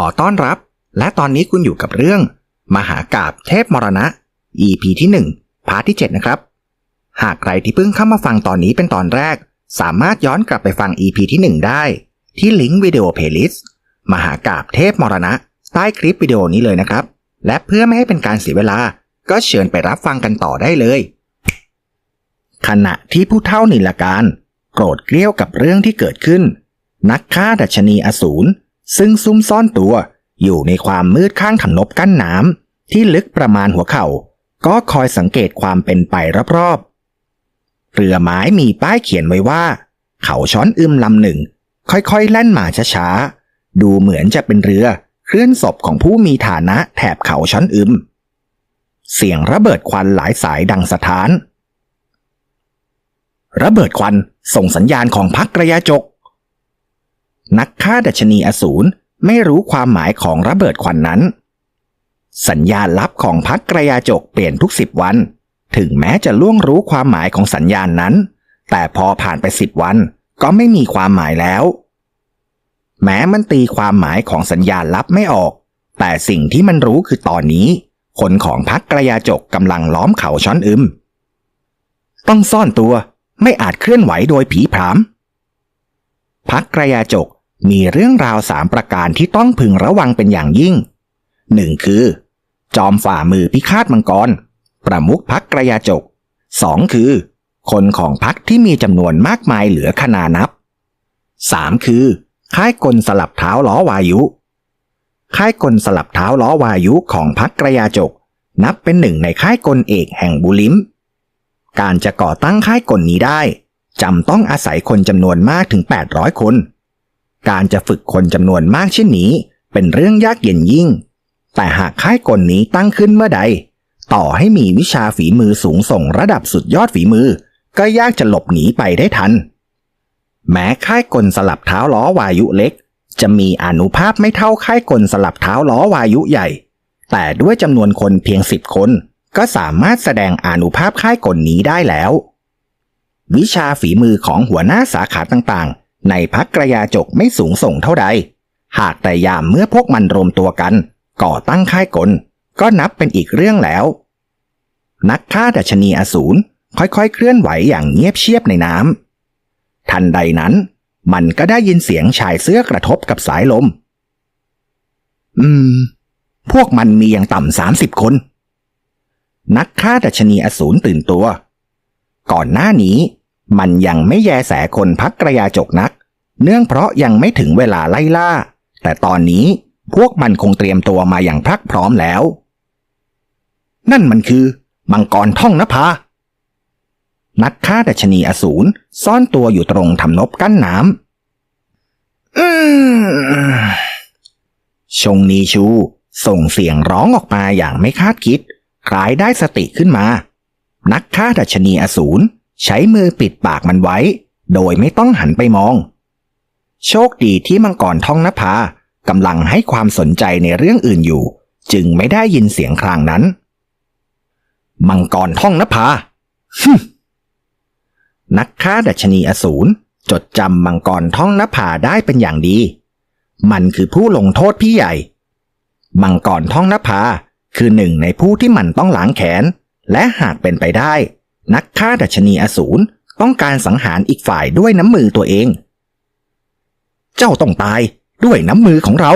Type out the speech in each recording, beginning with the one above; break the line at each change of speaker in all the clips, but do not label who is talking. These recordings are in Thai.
ขอต้อนรับ และตอนนี้คุณอยู่กับเรื่อง มหากาบเทพมรณะ EP ที่1พาร์ทที่ 7 นะครับ หากใครที่เพิ่งเข้ามาฟังตอนนี้เป็นตอนแรก สามารถย้อนกลับไปฟัง EP ที่ 1 ได้ ที่ลิงก์วิดีโอเพลย์ลิสต์มหากาบเทพมรณะ ใต้คลิปวิดีโอนี้เลยนะครับ และเพื่อไม่ให้เป็นการเสียเวลา ก็เชิญไปรับฟังกันต่อได้เลย ขณะที่ผู้เท่านิลการโกรธเกรี้ยวกับเรื่องที่เกิดขึ้น นักฆ่าดัชนีอสูร ซึ่งซุ่มซ่อนตัวอยู่ในความมืดข้างถนบกั้นน้ำที่ลึกประมาณหัวเข่า ก็คอยสังเกตความเป็นไปรอบๆ เรือไม้มีป้ายเขียนไว้ว่า เขาช้อนอึมลำหนึ่ง ค่อยๆ แล่นมาช้าๆ ดูเหมือนจะเป็นเรือเคลื่อนศพของผู้มีฐานะแถบเขาช้อนอึม เสียงระเบิดควันหลายสายดังสะท้าน ระเบิดควันส่งสัญญาณของพักกระยาจก นักฆ่าดัชนีอสูรไม่รู้ความหมายของระเบิดควันนั้น สัญญาณลับของพักกระยาจกเปลี่ยนทุกสิบวัน ถึงแม้จะล่วงรู้ความหมายของสัญญาณนั้น แต่พอผ่านไปสิบวันก็ไม่มีความหมายแล้ว แม้มันตีความหมายของสัญญาณลับไม่ออก แต่สิ่งที่มันรู้คือตอนนี้ คนของพักกระยาจกกำลังล้อมเขาช้อนอึม ต้องซ่อนตัวไม่อาจเคลื่อนไหวโดยผีผามพักกระยาจก มีเรื่องราวสามประการที่ต้องพึงระวังเป็นอย่างยิ่งหนึ่งคือ จอมฝ่ามือพิฆาตมังกร ประมุขพักกระยาจกสองคือ คนของพักที่มีจำนวนมากมายเหลือขนานับสามคือ ค่ายกลสลับเท้าล้อวายุ ค่ายกลสลับเท้าล้อวายุของพักกระยาจก นับเป็นหนึ่งในค่ายกลเอกแห่งบุลิม การจะก่อตั้งค่ายกลนี้ได้จำต้องอาศัยคนจำนวนมากถึง 800 คน การจะฝึกคนจำนวนมากเช่นนี้ เป็นเรื่องยากเย็นยิ่ง แต่หากค่ายกลนี้ตั้งขึ้นเมื่อใด ต่อให้มีวิชาฝีมือสูงส่งระดับสุดยอดฝีมือ ก็ยากจะหลบหนีไปได้ทัน แม้ค่ายกลสลับเท้าล้อวายุเล็ก จะมีอนุภาพไม่เท่าค่ายกลสลับเท้าล้อวายุใหญ่ แต่ด้วยจำนวนคนเพียงสิบคน ก็สามารถแสดงอนุภาพค่ายกลนี้ได้แล้ว วิชาฝีมือของหัวหน้าสาขาต่างๆ ในพักกระยาจกไม่สูงส่งเท่าใด หากแต่ยามเมื่อพวกมันรวมตัวกัน ก่อตั้งค่ายกล ก็นับเป็นอีกเรื่องแล้ว นักฆ่าดัชนีอสูรค่อยๆ เคลื่อนไหวอย่างเงียบเชียบในน้ำทันใดนั้น มันก็ได้ยินเสียงชายเสื้อกระทบกับสายลม อืม พวกมันมีอย่างต่ำสามสิบคน นักฆ่าดัชนีอสูรตื่นตัว ก่อนหน้านี้ มันยังไม่แยแสคนพักกระยาจกนัก เนื่องเพราะยังไม่ถึงเวลาไล่ล่า แต่ตอนนี้พวกมันคงเตรียมตัวมาอย่างพรักพร้อมแล้ว นั่นมันคือ มังกรท่องนภานักฆ่าดัชนีอสูรซ่อนตัวอยู่ตรงทำนบกั้นน้ำอืมชงนีชู ส่งเสียงร้องออกมาอย่างไม่คาดคิด คล้ายได้สติขึ้นมา นักฆ่าดัชนีอสูร ใช้มือปิดปากมันไว้ โดยไม่ต้องหันไปมอง โชคดีที่มังกรท่องนภากำลังให้ความสนใจในเรื่องอื่นอยู่ จึงไม่ได้ยินเสียงครางนั้น มังกรท่องนภาฮึนักฆ่าดัชนีอสูรจดจำมังกรท่องนภาได้เป็นอย่างดี มันคือผู้ลงโทษพี่ใหญ่ มังกรท่องนภาคือหนึ่งในผู้ที่มันต้องล้างแขน และหากเป็นไปได้ นักฆ่าดัชนีอสูรต้องการสังหารอีกฝ่ายด้วยน้ำมือตัวเอง เจ้าต้องตายด้วยน้ำมือของเรา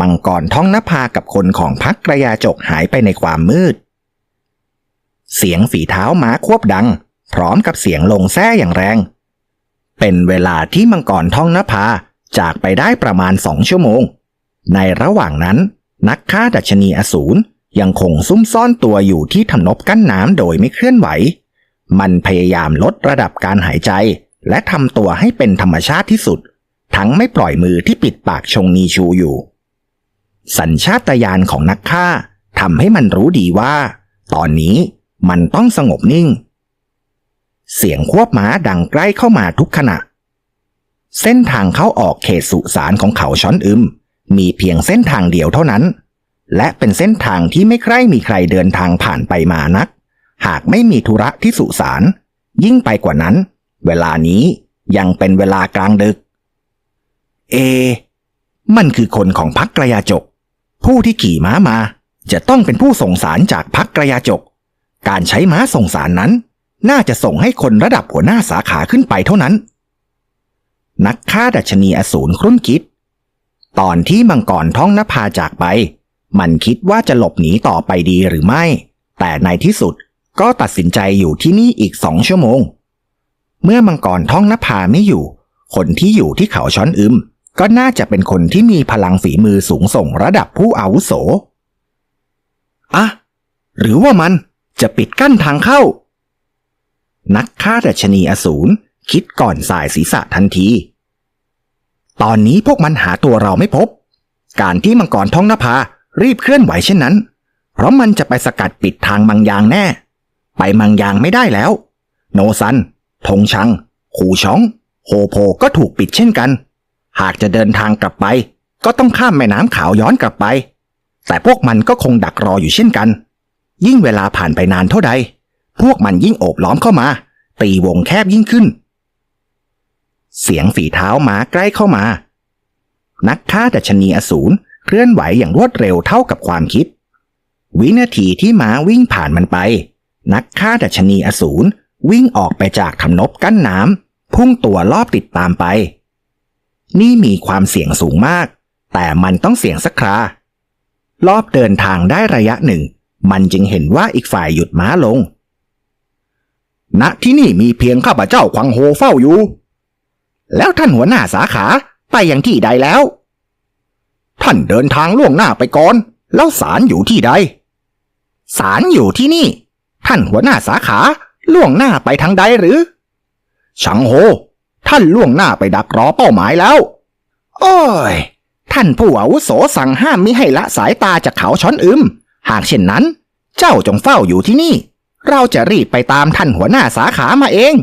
มังกรท่องนภากับคนของพักกระยาจกหายไปในความมืด เสียงฝีเท้าม้าควบดัง พร้อมกับเสียงลงแท้อย่างแรง เป็นเวลาที่มังกรท่องนภาจากไปได้ประมาณสองชั่วโมง ในระหว่างนั้นนักฆ่าดัชนีอสูร ยังคงซุ่มซ่อนตัวอยู่ที่ถนบกั้นน้ำโดยไม่เคลื่อนไหว มันพยายามลดระดับการหายใจ และทำตัวให้เป็นธรรมชาติที่สุด ทั้งไม่ปล่อยมือที่ปิดปากชงนีชูอยู่ สัญชาตญาณของนักฆ่าทำให้มันรู้ดีว่า ตอนนี้มันต้องสงบนิ่ง เสียงควบม้าดังใกล้เข้ามาทุกขณะ เส้นทางเข้าออกเขตสุสานของเขาช้อนอึมมีเพียงเส้นทางเดียวเท่านั้น และเป็นเส้นทางที่ไม่ใครมีใครเดินทางผ่านไปมานัก หากไม่มีธุระที่สุสาน ยิ่งไปกว่านั้น เวลานี้ยังเป็นเวลากลางดึก เอ มันคือคนของพักกระยาจก ผู้ที่ขี่ม้ามา จะต้องเป็นผู้ส่งสารจากพักกระยาจก การใช้ม้าส่งสารนั้น น่าจะส่งให้คนระดับหัวหน้าสาขาขึ้นไปเท่านั้น นักฆ่าดัชนีอสูรครุ่นคิด ตอนที่มังกรท้องนภาจากไป มันคิดว่าจะหลบหนีต่อไปดีหรือไม่ แต่ในที่สุดก็ตัดสินใจอยู่ที่นี่อีกสองชั่วโมง เมื่อมังกรท้องนภาไม่อยู่ คนที่อยู่ที่เขาช้อนอึม ก็น่าจะเป็นคนที่มีพลังฝีมือสูงส่งระดับผู้อาวุโสอะหรือว่ามันจะปิดกั้นทางเข้า นักฆ่าดัชนีอสูรคิดก่อนสายศีรษะทันที ตอนนี้พวกมันหาตัวเราไม่พบ การที่มังกรท้องนภา รีบเคลื่อนไหวเช่นนั้น เพราะมันจะไปสกัดปิดทางมังยางแน่ ไปมังยางไม่ได้แล้ว โนซันธงชัง ขูช้อง โฮโพก็ถูกปิดเช่นกัน หากจะเดินทางกลับไป ก็ต้องข้ามแม่น้ำขาวย้อนกลับไป แต่พวกมันก็คงดักรออยู่เช่นกัน ยิ่งเวลาผ่านไปนานเท่าใด พวกมันยิ่งโอบล้อมเข้ามา ตีวงแคบยิ่งขึ้น เสียงฝีเท้าหมาใกล้เข้ามา นักฆ่าดัชนีอสูร เคลื่อนไหวอย่างรวดเร็วเท่ากับความคิด วินาทีที่ม้าวิ่งผ่านมันไป นักฆ่าดัชนีอสูรวิ่งออกไปจากทำนบกั้นน้ำพุ่งตัวลอบติดตามไป นี่มีความเสี่ยงสูงมาก แต่มันต้องเสี่ยงสักครา รอบเดินทางได้ระยะหนึ่ง มันจึงเห็นว่าอีกฝ่ายหยุดม้าลง ณที่นี่มีเพียงข้าพเจ้าควังโฮเฝ้าอยู่ แล้วท่านหัวหน้าสาขาไปอยังที่ใดแล้ว ท่านเดินทางล่วงหน้าไปก่อน แล้วสารอยู่ที่ใดสารอยู่ที่นี่ ท่านหัวหน้าสาขาล่วงหน้าไปทางใดหรือชังโฮ ท่านล่วงหน้าไปดักรอเป้าหมายแล้ว โอ้ย ท่านผู้อาวุโสสั่งห้ามมิให้ละสายตาจากเขาช้อนอึม หากเช่นนั้น เจ้าจงเฝ้าอยู่ที่นี่ เราจะรีบไปตามท่านหัวหน้าสาขามาเอง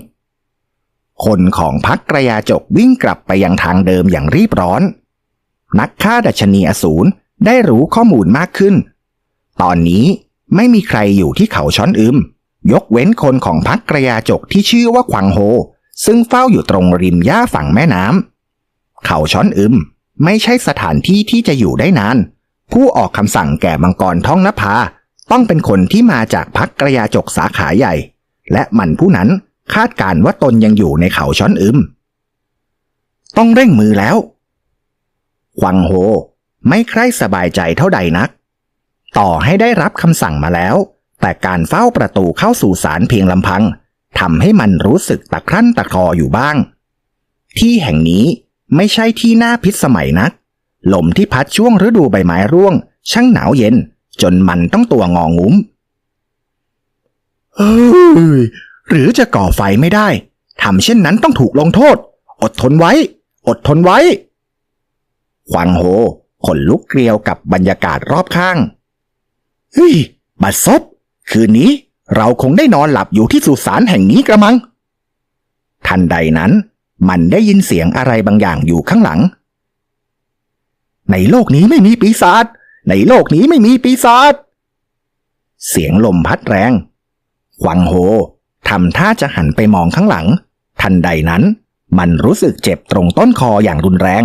คนของพักกระยาจกวิ่งกลับไปยังทางเดิมอย่างรีบร้อน นักฆ่าดัชนีอสูรได้รู้ข้อมูลมากขึ้น ตอนนี้ไม่มีใครอยู่ที่เขาช้อนอึม ยกเว้นคนของพักกระยาจกที่ชื่อว่าขวังโฮ ซึ่งเฝ้าอยู่ตรงริมหญ้าฝั่งแม่น้ำเขาช้อนอึมไม่ใช่สถานที่ที่จะอยู่ได้นาน ผู้ออกคำสั่งแก่มังกรท้องนภาต้องเป็นคนที่มาจากพักกระยาจกสาขาใหญ่ และมันผู้นั้นคาดการณ์ว่าตนยังอยู่ในเขาช้อนอึม ต้องเร่งมือแล้ว ควังโฮ ไม่ใคร่สบายใจเท่าใดนัก ต่อให้ได้รับคำสั่งมาแล้ว แต่การเฝ้าประตูเข้าสู่ศาลเพียงลำพังทำให้มันรู้สึกตะครั่นตะคออยู่บ้าง ที่แห่งนี้ไม่ใช่ที่น่าพิษสมัยนัก ลมที่พัดช่วงฤดูใบไม้ร่วง ช่างหนาวเย็น จนมันต้องตัวงองุ้มเฮ้ยหรือจะก่อไฟไม่ได้ทำเช่นนั้นต้องถูกลงโทษ อดทนไว้ อดทนไว้ ควังโฮขนลุกเกลียวกับบรรยากาศรอบข้างเฮ้ยบัดซบ คืนนี้เราคงได้นอนหลับอยู่ที่สุสานแห่งนี้กระมัง ทันใดนั้น มันได้ยินเสียงอะไรบางอย่างอยู่ข้างหลัง ในโลกนี้ไม่มีปีศาจในโลกนี้ไม่มีปีศาจเสียงลมพัดแรงควังโฮทำท่าจะหันไปมองข้างหลัง ทันใดนั้น มันรู้สึกเจ็บตรงต้นคออย่างรุนแรง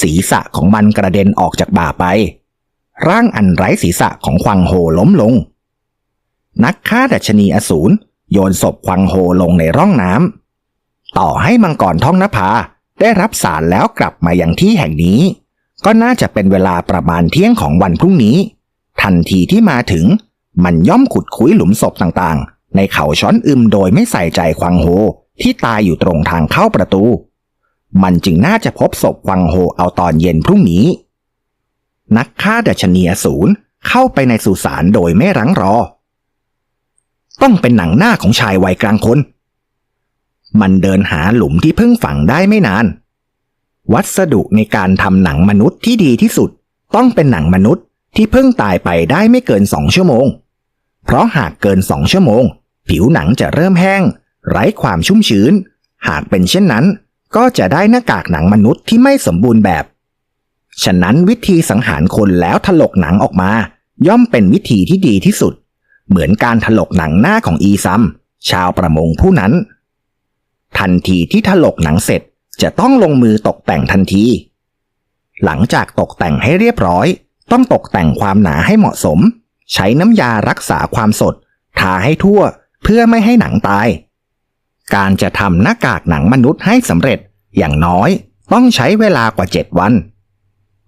ศีรษะของมันกระเด็นออกจากบ่าไป ร่างอันไร้ศีรษะของควังโฮล้มลง นักฆ่าดัชนีอสูรโยนศพควังโฮลงในร่องน้ำต่อให้มังกรท้องนภาได้รับสารแล้วกลับมาอยังที่แห่งนี้ ก็น่าจะเป็นเวลาประมาณเที่ยงของวันพรุ่งนี้ ทันทีที่มาถึง มันย่อมขุดคุ้ยหลุมศพต่างๆ ในเขาช้อนอึมโดยไม่ใส่ใจควังโฮที่ตายอยู่ตรงทางเข้าประตู มันจึงน่าจะพบศพควังโฮเอาตอนเย็นพรุ่งนี้ นักฆ่าดัชนีอสูรเข้าไปในสุสานโดยไม่รังรอ ต้องเป็นหนังหน้าของชายวัยกลางคน มันเดินหาหลุมที่เพิ่งฝังได้ไม่นาน วัสดุในการทำหนังมนุษย์ที่ดีที่สุด ต้องเป็นหนังมนุษย์ที่เพิ่งตายไปได้ไม่เกินสองชั่วโมง เพราะหากเกินสองชั่วโมง ผิวหนังจะเริ่มแห้ง ไร้ความชุ่มชื้น หากเป็นเช่นนั้น ก็จะได้หน้ากากหนังมนุษย์ที่ไม่สมบูรณ์แบบ ฉะนั้นวิธีสังหารคนแล้วถลกหนังออกมา ย่อมเป็นวิธีที่ดีที่สุด เหมือนการถลกหนังหน้าของอีซัม ชาวประมงผู้นั้น ทันทีที่ถลกหนังเสร็จจะต้องลงมือตกแต่งทันที หลังจากตกแต่งให้เรียบร้อย ต้องตกแต่งความหนาให้เหมาะสม ใช้น้ำยารักษาความสด ทาให้ทั่วเพื่อไม่ให้หนังตาย การจะทำหน้ากากหนังมนุษย์ให้สำเร็จอย่างน้อยต้องใช้เวลากว่า 7 วัน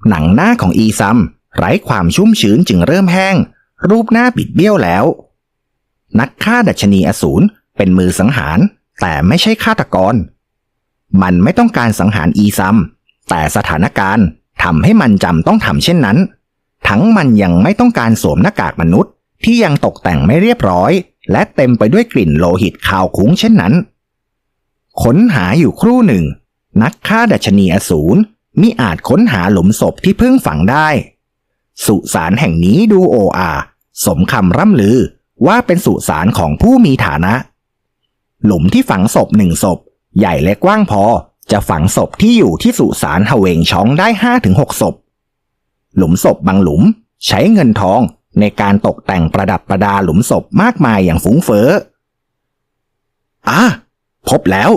หนังหน้าของอีซัมไร้ความชุ่มชื้นจึงเริ่มแห้ง รูปหน้าบิดเบี้ยวแล้ว นักฆ่าดัชนีอสูรเป็นมือสังหาร แต่ไม่ใช่ฆาตกร มันไม่ต้องการสังหารอีซัม แต่สถานการณ์ทำให้มันจำต้องทำเช่นนั้น ทั้งมันยังไม่ต้องการสวมหน้ากากมนุษย์ที่ยังตกแต่งไม่เรียบร้อย และเต็มไปด้วยกลิ่นโลหิตคาวคุ้งเช่นนั้น ค้นหาอยู่ครู่หนึ่ง นักฆ่าดัชนีอสูรมิอาจค้นหาหลุมศพที่เพิ่งฝังได้ สุสานแห่งนี้ดูโออาสมคำร่ำลือว่าเป็นสุสานของผู้มีฐานะ หลุมที่ฝังศพหนึ่งศพ ใหญ่และกว้างพอจะฝังศพที่อยู่ที่สุสานฮเวงช้องได้ห้าถึงหกศพ หลุมศพบางหลุมใช้เงินทองในการตกแต่งประดับประดาหลุมศพมากมายอย่างฟุ้งเฟ้ออะ พบแล้ว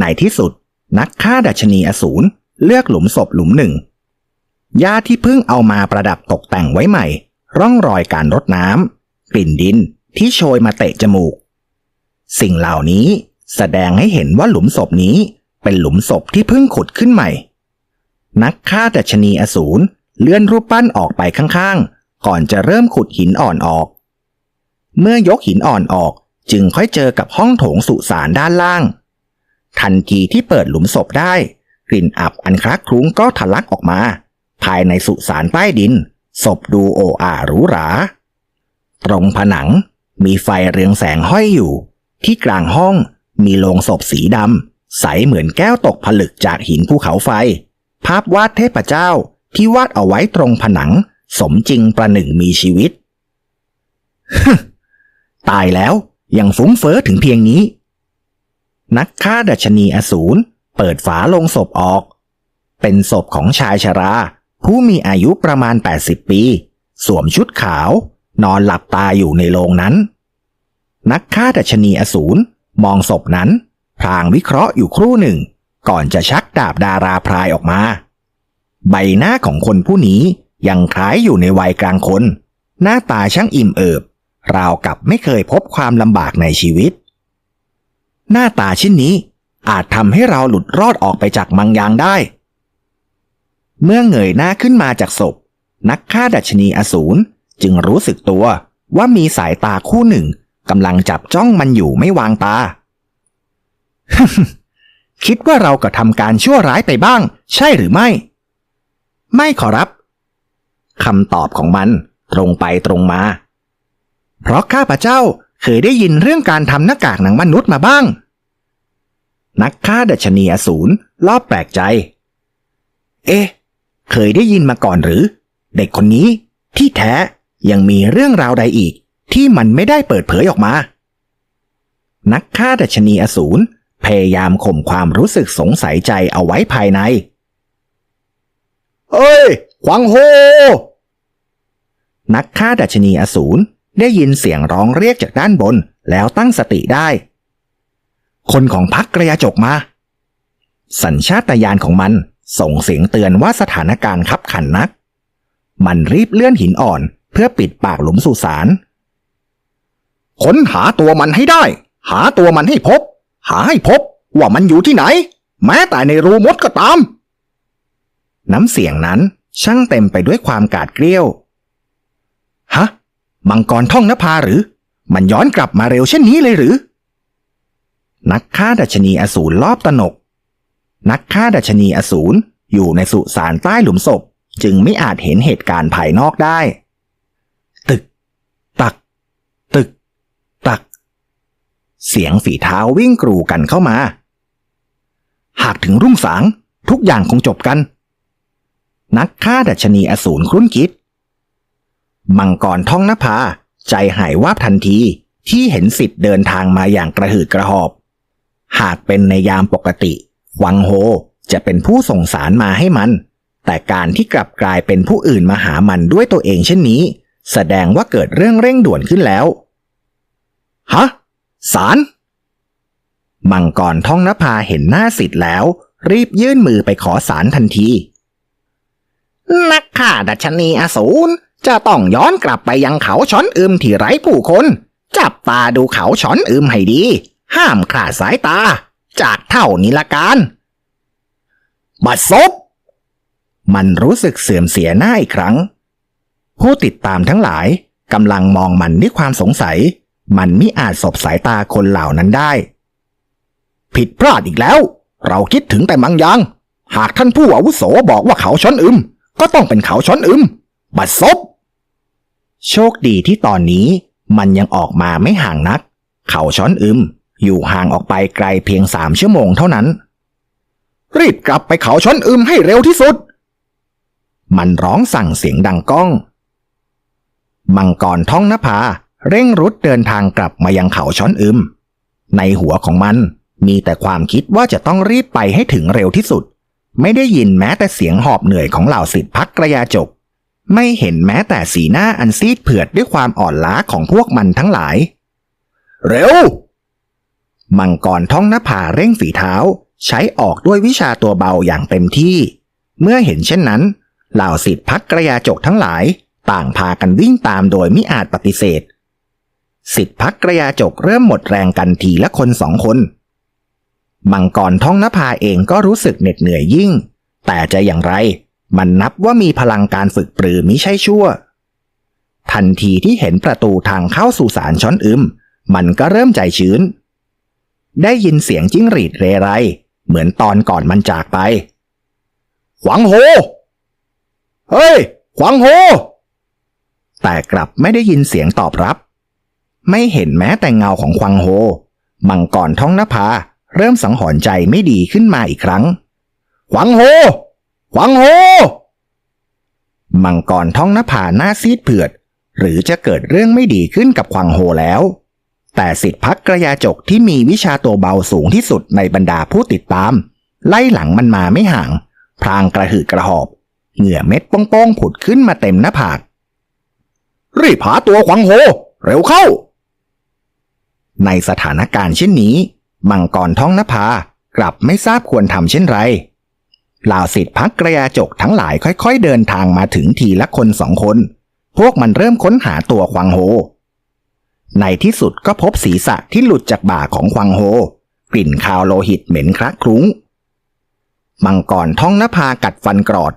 ในที่สุดนักฆ่าดัชนีอสูรเลือกหลุมศพหลุมหนึ่งหญ้าที่เพิ่งเอามาประดับตกแต่งไว้ใหม่ ร่องรอยการรดน้ำกลิ่นดินที่โชยมาเตะจมูก สิ่งเหล่านี้แสดงให้เห็นว่าหลุมศพนี้เป็นหลุมศพที่เพิ่งขุดขึ้นใหม่ นักฆ่าดัชนีอสูรเลื่อนรูปปั้นออกไปข้างๆ ก่อนจะเริ่มขุดหินอ่อนออก เมื่อยกหินอ่อนออก จึงค่อยเจอกับห้องโถงสุสานด้านล่าง ทันทีที่เปิดหลุมศพได้ กลิ่นอับอันคลักคลุ้งก็ทะลักออกมา ภายในสุสานใต้ดิน ศพดูโออาหรูหรา ตรงผนังมีไฟเรืองแสงห้อยอยู่ ที่กลางห้องมีโลงศพสีดำใสเหมือนแก้วตกผลึกจากหินภูเขาไฟ ภาพวาดเทพเจ้าที่วาดเอาไว้ตรงผนัง สมจริงประหนึ่งมีชีวิต ตายแล้ว อยังฟุ้งเฟอ้อถึงเพียงนี้ นักฆ่าดัชนีอสูรเปิดฝาลงศพออก เป็นศพของชายชรา ผู้มีอายุประมาณ 80 ปี สวมชุดขาว นอนหลับตาอยู่ในโรงนั้น นักฆ่าดัชนีอสูรมองศพนั้นพลางวิเคราะห์อยู่ครู่หนึ่ง ก่อนจะชักดาบดาราพรายออกมา ใบหน้าของคนผู้นี้ยังคล้ายอยู่ในวัยกลางคน หน้าตาช่างอิ่มเอิบ ราวกับไม่เคยพบความลำบากในชีวิต หน้าตาเช่นนี้อาจทำให้เราหลุดรอดออกไปจากมังยางได้ เมื่อเงยหน้าขึ้นมาจากศพ นักฆ่าดัชนีอสูรจึงรู้สึกตัวว่ามีสายตาคู่หนึ่งกำลังจับจ้องมันอยู่ไม่วางตา คิดว่าเราก็ทำการชั่วร้ายไปบ้าง ใช่หรือไม่ ไม่ขอรับคำตอบของมันตรงไปตรงมา เพราะข้าพเจ้าเคยได้ยินเรื่องการทำหน้ากากหนังมนุษย์มาบ้าง นักฆ่าดัชนีอสูรรอบแปลกใจ เอ๊ะ เคยได้ยินมาก่อนหรือ เด็กคนนี้ที่แท้ยังมีเรื่องราวใดอีกที่มันไม่ได้เปิดเผยออกมา นักฆ่าดัชนีอสูรพยายามข่มความรู้สึกสงสัยใจเอาไว้ภายใน เอ้ยขวังโฮ นักฆ่าดัชนีอสูร ได้ยินเสียงร้องเรียกจากด้านบน แล้วตั้งสติได้ คนของพักกระยาจกมา สัญชาตญาณของมันส่งเสียงเตือนว่าสถานการณ์ขับขันนัก มันรีบเลื่อนหินอ่อน เพื่อปิดปากหลุมสุสานค้นหาตัวมันให้ได้ หาตัวมันให้พบ หาให้พบว่ามันอยู่ที่ไหน แม้แต่ในรูมดก็ตาม น้ำเสียงนั้นช่างเต็มไปด้วยความกาดเกลี้ยว ฮะ มังกรท่องนภาหรือ มันย้อนกลับมาเร็วเช่นนี้เลยหรือ นักฆ่าดัชนีอสูรรอบตนก นักฆ่าดัชนีอสูรอยู่ในสุสานใต้หลุมศพ จึงไม่อาจเห็นเหตุการณ์ภายนอกได้ ตึก ตัก ตึก ตัก เสียงฝีเท้าวิ่งกรูกันเข้ามา หากถึงรุ่งสางทุกอย่างคงจบกัน นักฆ่าดัชนีอสูรครุ่นคิด มังกรท่องนภา ใจหายวาบทันทีที่เห็นสิทธิ์เดินทางมาอย่างกระหืดกระหอบ หากเป็นในยามปกติหวังโฮจะเป็นผู้ส่งสารมาให้มัน แต่การที่กลับกลายเป็นผู้อื่นมาหามันด้วยตัวเองเช่นนี้ แสดงว่าเกิดเรื่องเร่งด่วนขึ้นแล้ว ฮะ สาร มังกรท่องนภาเห็นหน้าสิทธิ์แล้ว รีบยื่นมือไปขอสารทันที นักฆ่าดัชนีอสูร จะต้องย้อนกลับไปยังเขาช้อนอึมที่ไร้ผู้คน จับตาดูเขาช้อนอึมให้ดี ห้ามขาดสายตา จากเท่านิลการบัดซบมันรู้สึกเสื่อมเสียหน้าอีกครั้ง ผู้ติดตามทั้งหลายกำลังมองมันด้วยความสงสัย มันมิอาจสบสายตาคนเหล่านั้นได้ ผิดพลาดอีกแล้ว เราคิดถึงแต่บางย่างหากท่านผู้อาวุโสบอกว่าเขาช้อนอึม ก็ต้องเป็นเขาช้อนอึม บัดซบ โชคดีที่ตอนนี้มันยังออกมาไม่ห่างนัก เขาช้อนอึม อยู่ห่างออกไปไกลเพียงสามชั่วโมงเท่านั้น รีบกลับไปเขาช้อนอึมให้เร็วที่สุด มันร้องสั่งเสียงดังก้อง มังกรท้องนภาเร่งรุดเดินทางกลับมายังเขาช้อนอึม ในหัวของมันมีแต่ความคิดว่าจะต้องรีบไปให้ถึงเร็วที่สุด ไม่ได้ยินแม้แต่เสียงหอบเหนื่อยของเหล่าสิทธิพักกระยาจก ไม่เห็นแม้แต่สีหน้าอันซีดเผือดด้วยความอ่อนล้าของพวกมันทั้งหลาย เร็ว มังกรท้องนภาเร่งฝีเท้า ใช้ออกด้วยวิชาตัวเบาอย่างเต็มที่ เมื่อเห็นเช่นนั้น เหล่าสิทธิพักกระยาจกทั้งหลาย ต่างพากันวิ่งตามโดยไมิอาจปฏิเสธ สิทธิพักกระยาจกเริ่มหมดแรงกันทีละคนสองคนมังกรท้องนภาเองก็รู้สึกเหน็ดเหนื่อยยิ่ง แต่จะอย่างไร มันนับว่ามีพลังการฝึกปรือมิใช่ชั่ว ทันทีที่เห็นประตูทางเข้าสู่สารช้อนอึม มันก็เริ่มใจชื้น ได้ยินเสียงจิ้งหรีดเรไร เหมือนตอนก่อนมันจากไป ขวังโหเฮ้ย ขวังโหแต่กลับไม่ได้ยินเสียงตอบรับ ไม่เห็นแม้แต่เงาของควังโฮ มังกรท้องนภาเริ่มสังหรณ์ใจไม่ดีขึ้นมาอีกครั้ง ขวังโฮ ขวังโฮมังกรท้องนภาหน้าซีดเผือด หรือจะเกิดเรื่องไม่ดีขึ้นกับควังโฮแล้ว แต่สิทธิพักกระยาจกที่มีวิชาตัวเบาสูงที่สุดในบรรดาผู้ติดตาม ไล่หลังมันมาไม่ห่าง พรางกระหืดกระหอบ เหงื่อเม็ดโป้งๆผุดขึ้นมาเต็มหน้าผาก รีบหาตัวขวังโฮ เร็วเข้า ในสถานการณ์เช่นนี้ มังกรท้องนภากลับไม่ทราบควรทำเช่นไร ล่าสิทธิพักกระยาจกทั้งหลายค่อยๆเดินทางมาถึงทีละคนสองคน พวกมันเริ่มค้นหาตัวควังโฮ ในที่สุดก็พบศีรษะที่หลุดจากบ่าของควังโฮ กลิ่นคาวโลหิตเหม็นคละคลุ้ง มังกรท้องนภากัดฟันกรอด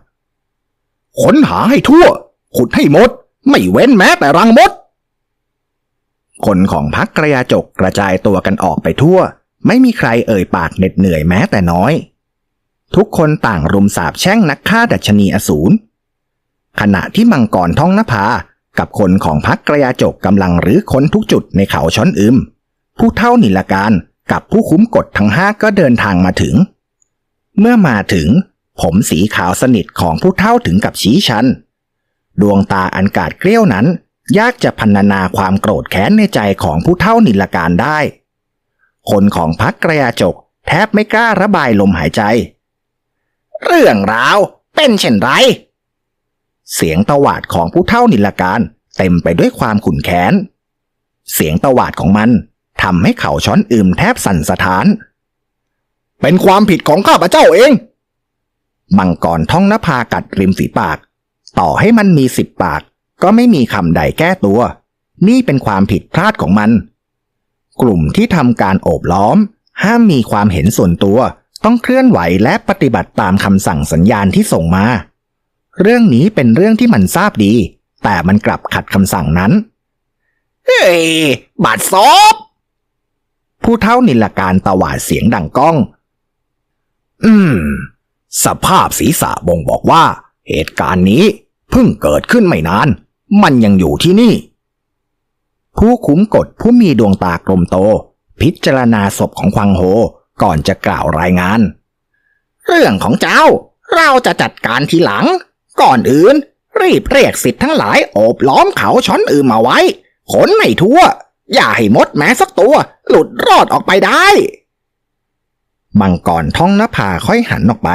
ค้นหาให้ทั่ว ขุดให้หมด ไม่เว้นแม้แต่รังมด คนของพักกระยาจกกระจายตัวกันออกไปทั่ว ไม่มีใครเอ่ยปากเหน็ดเหนื่อยแม้แต่น้อย ทุกคนต่างรุมสาบแช่งนักฆ่าดัชนีอสูร ขณะที่มังกรท้องนภากับคนของพักกระยาจกกำลังรื้อค้นทุกจุดในเขาช้อนอึม ผู้เท่านิลการกับผู้คุ้มกฎทั้งห้าก็เดินทางมาถึง เมื่อมาถึง ผมสีขาวสนิทของผู้เท่าถึงกับชี้ชัน ดวงตาอันกาดเกลี้ยวนั้น ยากจะพรรณนาความโกรธแค้นในใจของผู้เท่านิลการได้ คนของพักกระยาจกแทบไม่กล้าระบายลมหายใจ เรื่องราวเป็นเช่นไร เสียงตวาดของผู้เท่านิลการเต็มไปด้วยความขุ่นแค้น เสียงตวาดของมันทำให้เขาช้อนอึมแทบสั่นสะท้าน เป็นความผิดของข้าพเจ้าเองมังกรท่องนภากัดริมฝีปาก ต่อให้มันมีสิบปาก ก็ไม่มีคำใดแก้ตัว นี่เป็นความผิดพลาดของมัน กลุ่มที่ทำการโอบล้อม ห้ามมีความเห็นส่วนตัว ต้องเคลื่อนไหวและปฏิบัติตามคำสั่งสัญญาณที่ส่งมา เรื่องนี้เป็นเรื่องที่มันทราบดี แต่มันกลับขัดคำสั่งนั้น เฮ้ย บาดซบผู้เท่านิลการตวาดเสียงดังก้อง อืม สภาพศีรษะบ่งบอกว่า เหตุการณ์นี้เพิ่งเกิดขึ้นไม่นาน มันยังอยู่ที่นี่ ผู้คุ้มกฎผู้มีดวงตากลมโต พิจารณาศพของควังโฮ ก่อนจะกล่าวรายงาน เรื่องของเจ้าเราจะจัดการทีหลัง ก่อนอื่น รีบเรียกสิทธิ์ทั้งหลายโอบล้อมเขาช้อนอื่นมาไว้ ขนให้ทั่ว อย่าให้มดแม้สักตัว หลุดรอดออกไปได้มังกรท้องนภาค่อยหันออกไป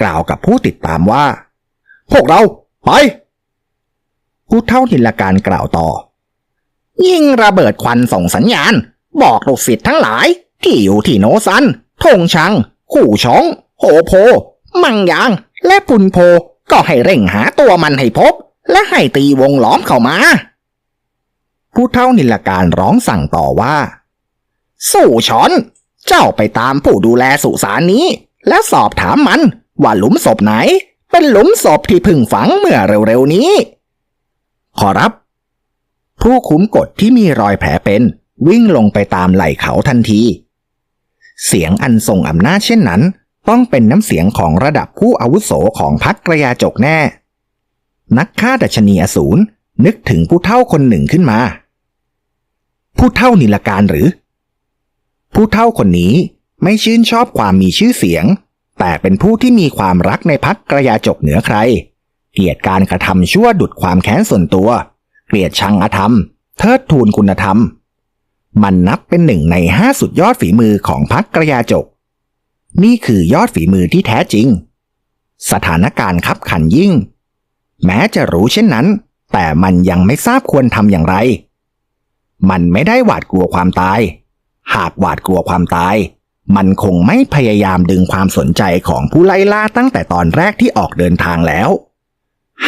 กล่าวกับผู้ติดตามว่า พวกเราไปผู้เท่านิลการกล่าวต่อ ยิ่งระเบิดควันส่งสัญญาณ บอกลูกศิษย์ทั้งหลาย ที่อยู่ที่โนซันทงชัง ขู่ชอง โหโพ มังยาง และปุนโพ ก็ให้เร่งหาตัวมันให้พบ และให้ตีวงล้อมเข้ามา ผู้เท่านิลการร้องสั่งต่อว่า สู่ชอน เจ้าไปตามผู้ดูแลสุสานนี้ และสอบถามมันว่าหลุมศพไหน เป็นหลุมศพที่พึ่งฝังเมื่อเร็วๆนี้ ขอรับ ผู้คุ้มกฎที่มีรอยแผลเป็น วิ่งลงไปตามไหล่เขาทันที เสียงอันทรงอำนาจเช่นนั้น ต้องเป็นน้ำเสียงของระดับผู้อาวุโสของพักกระยาจกแน่ นักฆ่าดัชนีอสูรนึกถึงผู้เท่าคนหนึ่งขึ้นมา ผู้เท่านิลการหรือ ผู้เท่าคนนี้ไม่ชื่นชอบความมีชื่อเสียง แต่เป็นผู้ที่มีความรักในพักกระยาจกเหนือใคร เกลียดการกระทำชั่วดุดความแค้นส่วนตัว เกลียดชังอธรรม เทิดทูนคุณธรรม มันนับเป็นหนึ่งในห้าสุดยอดฝีมือของพักกระยาจก นี่คือยอดฝีมือที่แท้จริง สถานการณ์ขับขันยิ่ง แม้จะรู้เช่นนั้น แต่มันยังไม่ทราบควรทำอย่างไร มันไม่ได้หวาดกลัวความตาย หากหวาดกลัวความตาย มันคงไม่พยายามดึงความสนใจของผู้ไล่ล่าตั้งแต่ตอนแรกที่ออกเดินทางแล้ว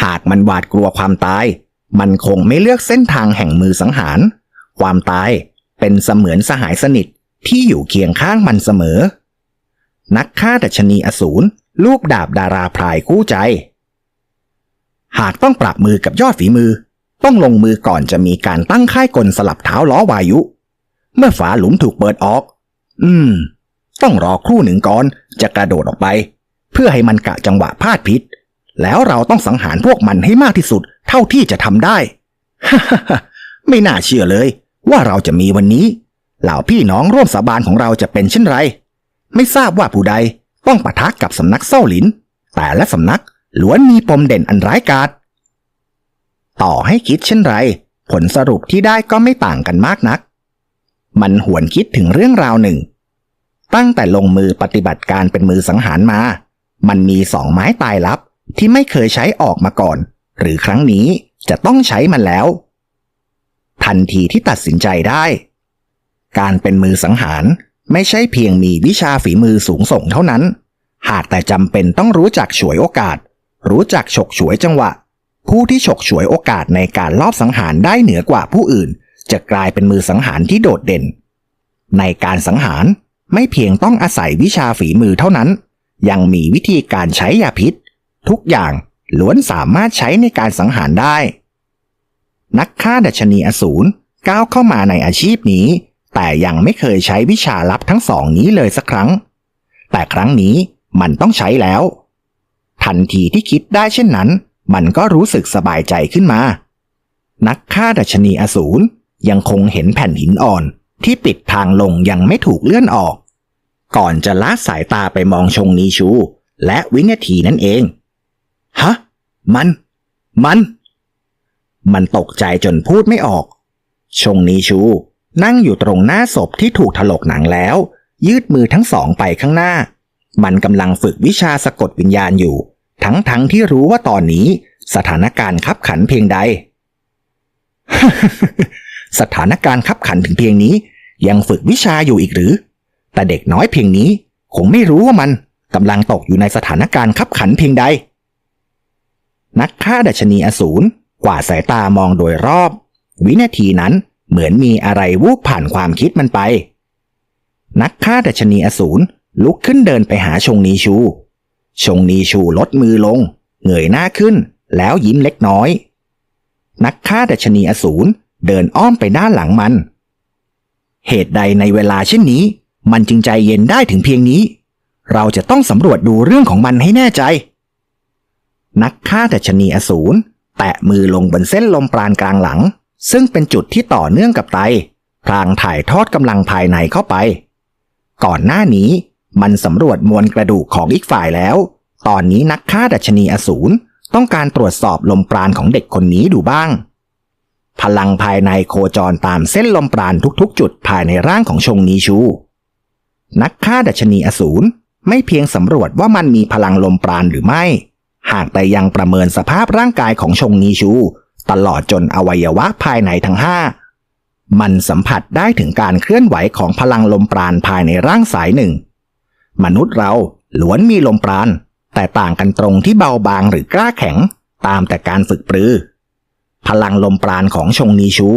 หากมันหวาดกลัวความตาย มันคงไม่เลือกเส้นทางแห่งมือสังหาร ความตาย เป็นเสมือนสหายสนิทที่อยู่เคียงข้างมันเสมอ นักฆ่าดัชนีอสูรลูกดาบดาราพรายคู่ใจ หากต้องปรับมือกับยอดฝีมือ ต้องลงมือก่อนจะมีการตั้งค่ายกลสลับเท้าล้อวายุ เมื่อฝาหลุมถูกเปิดออก อืม ต้องรอครู่หนึ่งก่อนจะกระโดดออกไป เพื่อให้มันกะจังหวะพลาดพิษ แล้วเราต้องสังหารพวกมันให้มากที่สุดเท่าที่จะทำได้ ไม่น่าเชื่อเลย ว่าเราจะมีวันนี้ เหล่าพี่น้องร่วมสาบานของเราจะเป็นเช่นไร ไม่ทราบว่าผู้ใดต้องปะทะกับสำนักเศร้าหลิน แต่และสำนักล้วนมีปมเด่นอันร้ายกาจต่อให้คิดเช่นไร ผลสรุปที่ได้ก็ไม่ต่างกันมากนัก มันหวนคิดถึงเรื่องราวหนึ่ง ตั้งแต่ลงมือปฏิบัติการเป็นมือสังหารมา มันมีสองไม้ตายลับที่ไม่เคยใช้ออกมาก่อน หรือครั้งนี้จะต้องใช้มันแล้ว ทันทีที่ตัดสินใจได้ การเป็นมือสังหารไม่ใช่เพียงมีวิชาฝีมือสูงส่งเท่านั้น หากแต่จำเป็นต้องรู้จักฉวยโอกาส รู้จักฉกฉวยจังหวะ ผู้ที่ฉกฉวยโอกาสในการลอบสังหารได้เหนือกว่าผู้อื่น จะกลายเป็นมือสังหารที่โดดเด่น ในการสังหารไม่เพียงต้องอาศัยวิชาฝีมือเท่านั้น ยังมีวิธีการใช้ยาพิษ ทุกอย่างล้วนสามารถใช้ในการสังหารได้ นักฆ่าดัชนีอสูรก้าวเข้ามาในอาชีพนี้ แต่ยังไม่เคยใช้วิชาลับทั้งสองนี้เลยสักครั้ง แต่ครั้งนี้มันต้องใช้แล้ว ทันทีที่คิดได้เช่นนั้น มันก็รู้สึกสบายใจขึ้นมา นักฆ่าดัชนีอสูรยังคงเห็นแผ่นหินอ่อนที่ปิดทางลงยังไม่ถูกเลื่อนออก ก่อนจะละสายตาไปมองชงนีชู และวินาทีนั่นเอง ฮะ มัน มัน มันตกใจจนพูดไม่ออก ชงนีชู นั่งอยู่ตรงหน้าศพที่ถูกถลกหนังแล้ว ยืดมือทั้งสองไปข้างหน้า มันกำลังฝึกวิชาสะกดวิญญาณอยู่ ทั้งทั้งที่รู้ว่าตอนนี้ สถานการณ์ขับขันเพียงใด สถานการณ์ขับขันถึงเพียงนี้ ยังฝึกวิชาอยู่อีกหรือ แต่เด็กน้อยเพียงนี้คงไม่รู้ว่ามันกำลังตกอยู่ในสถานการณ์ขับขันเพียงใด นักฆ่าดัชนีอสูร กว่าดสายตามองโดยรอบ วินาทีนั้นเหมือนมีอะไรวูบผ่านความคิดมันไป นักฆ่าดัชนีอสูรลุกขึ้นเดินไปหาชงนีชู ชงนีชูลดมือลง เงยหน้าขึ้น แล้วยิ้มเล็กน้อย นักฆ่าดัชนีอสูรเดินอ้อมไปด้านหลังมัน เหตุใดในเวลาเช่นนี้ มันจึงใจเย็นได้ถึงเพียงนี้ เราจะต้องสำรวจดูเรื่องของมันให้แน่ใจ นักฆ่าดัชนีอสูร แตะมือลงบนเส้นลมปราณกลางหลัง ซึ่งเป็นจุดที่ต่อเนื่องกับไต พลางถ่ายทอดกำลังภายในเข้าไป ก่อนหน้านี้มันสำรวจมวลกระดูกของอีกฝ่ายแล้ว ตอนนี้นักฆ่าดัชนีอสูรต้องการตรวจสอบลมปราณของเด็กคนนี้ดูบ้าง พลังภายในโคจรตามเส้นลมปราณทุกๆ จุดภายในร่างของชงนีชู นักฆ่าดัชนีอสูรไม่เพียงสำรวจว่ามันมีพลังลมปราณหรือไม่ หากแต่ยังประเมินสภาพร่างกายของชงนีชู ตลอดจนอวัยวะภายในทั้งห้ามันสัมผัสได้ถึงการเคลื่อนไหวของพลังลมปราณภายในร่างสายหนึ่ง มนุษย์เราล้วนมีลมปราณแต่ต่างกันตรงที่เบาบางหรือกล้าแข็ง ตามแต่การฝึกปรือ พลังลมปราณของชงนีชู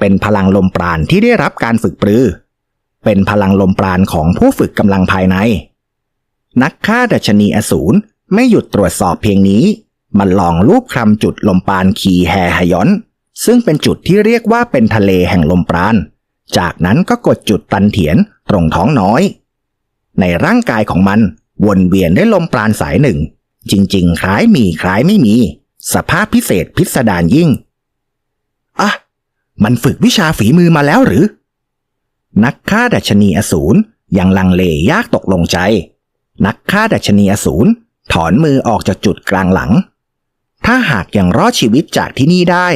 เป็นพลังลมปราณที่ได้รับการฝึกปรือ เป็นพลังลมปราณของผู้ฝึกกำลังภายใน นักฆ่าดัชนีอสูร ไม่หยุดตรวจสอบเพียงนี้ มันลองรูปคลำจุดลมปราณคีแฮฮยอน ซึ่งเป็นจุดที่เรียกว่าเป็นทะเลแห่งลมปราณ จากนั้นก็กดจุดตันเถียนตรงท้องน้อย ในร่างกายของมันวนเวียนได้ลมปราณสายหนึ่ง จริง ๆ คล้ายมีคล้ายไม่มี สภาพพิเศษพิสดารยิ่งอะมันฝึกวิชาฝีมือมาแล้วหรือ นักฆ่าดัชนีอสูรยังลังเลยากตกลงใจ นักฆ่าดัชนีอสูร ถอนมือออกจากจุดกลางหลัง ถ้าหากยังรอดชีวิตจากที่นี่ได้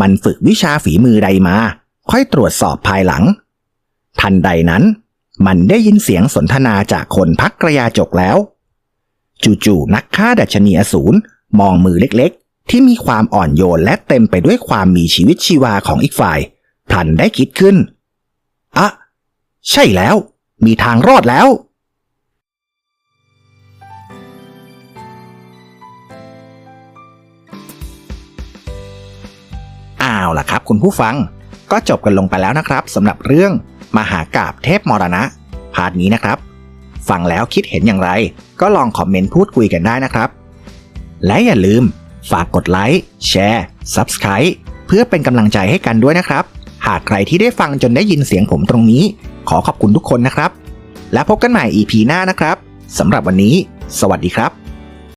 มันฝึกวิชาฝีมือใดมา ค่อยตรวจสอบภายหลัง ทันใดนั้น มันได้ยินเสียงสนทนาจากคนพักกระยาจกแล้ว จู่ๆนักฆ่าดัชนีอสูรมองมือเล็กๆ ที่มีความอ่อนโยนและเต็มไปด้วยความมีชีวิตชีวาของอีกฝ่ายพลันได้คิดขึ้น อะ ใช่แล้ว มีทางรอดแล้ว อาล่ะครับ คุณผู้ฟัง ก็จบกันลงไปแล้วนะครับสำหรับเรื่องมหากาบเทพมรณะ พาร์ทนี้นะครับ ฟังแล้วคิดเห็นอย่างไร ก็ลองคอมเมนต์พูดคุยกันได้นะครับ และอย่าลืมฝากกดไลค์แชร์ Subscribe เพื่อเป็นกำลังใจให้กันด้วยนะครับ หากใครที่ได้ฟังจนได้ยินเสียงผมตรงนี้ ขอขอบคุณทุกคนนะครับ และพบกันใหม่ EP หน้านะครับสำหรับวันนี้ สวัสดีครับ